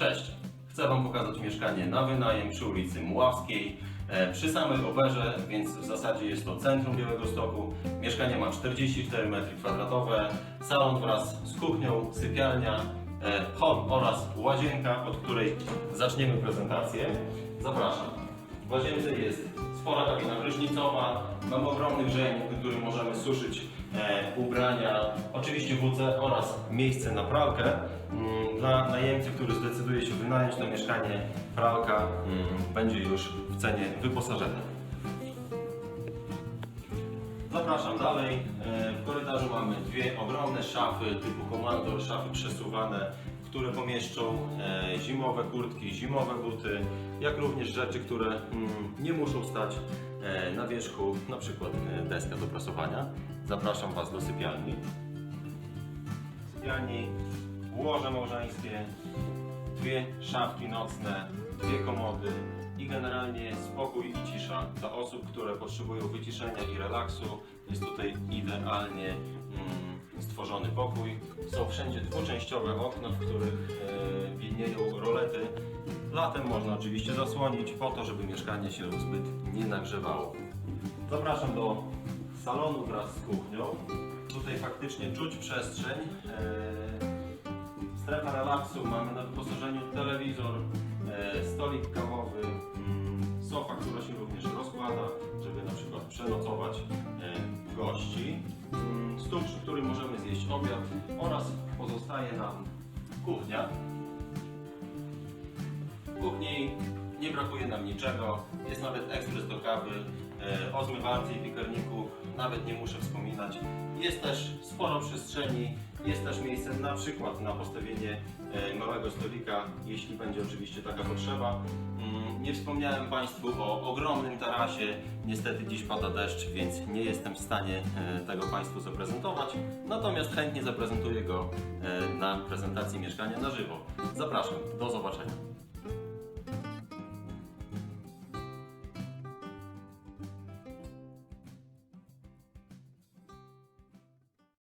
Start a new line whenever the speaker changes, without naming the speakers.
Cześć! Chcę Wam pokazać mieszkanie na wynajem przy ulicy Mławskiej, e, przy samej oberze, więc w zasadzie jest to centrum Białegostoku. Mieszkanie ma 44 m2, salon wraz z kuchnią, sypialnia, e, hall oraz łazienka, od której zaczniemy prezentację. Zapraszam. W łazience jest spora kabina prysznicowa, mamy ogromny grzejnik, w którym możemy suszyć e, ubrania, oczywiście WC oraz miejsce na pralkę. Mm, Dla najemcy, który zdecyduje się wynająć to mieszkanie, pralka mm, będzie już w cenie wyposażenia. Zapraszam dalej. E, W korytarzu mamy dwie ogromne szafy typu komandor, szafy przesuwane, które pomieszczą e, zimowe kurtki, zimowe buty, jak również rzeczy, które mm, nie muszą stać e, na wierzchu, na przykład e, deska do prasowania. Zapraszam Was do sypialni. Sypialni łoże małżeńskie, dwie szafki nocne, dwie komody i generalnie spokój i cisza dla osób, które potrzebują wyciszenia i relaksu. Jest tutaj idealnie stworzony pokój. Są wszędzie dwuczęściowe okna, w których e, widnieją rolety. Latem można oczywiście zasłonić po to, żeby mieszkanie się zbyt nie nagrzewało. Zapraszam do salonu wraz z kuchnią. Tutaj faktycznie czuć przestrzeń. E, Strefa relaksu, mamy na wyposażeniu telewizor, e, stolik kawowy, mm, sofa, która się również rozkłada, żeby na przykład przenocować e, gości, mm, stół, przy którym możemy zjeść obiad oraz pozostaje nam kuchnia. W kuchni nie brakuje nam niczego, jest nawet ekspres do kawy, e, o zmywarce i piekarniku nawet nie muszę wspominać. Jest też sporo przestrzeni, jest też miejsce na przykład na postawienie e, małego stolika, jeśli będzie oczywiście taka potrzeba. Nie wspomniałem Państwu o ogromnym tarasie, niestety dziś pada deszcz, więc nie jestem w stanie e, tego Państwu zaprezentować, natomiast chętnie zaprezentuję go e, na prezentacji mieszkania na żywo. Zapraszam, do zobaczenia.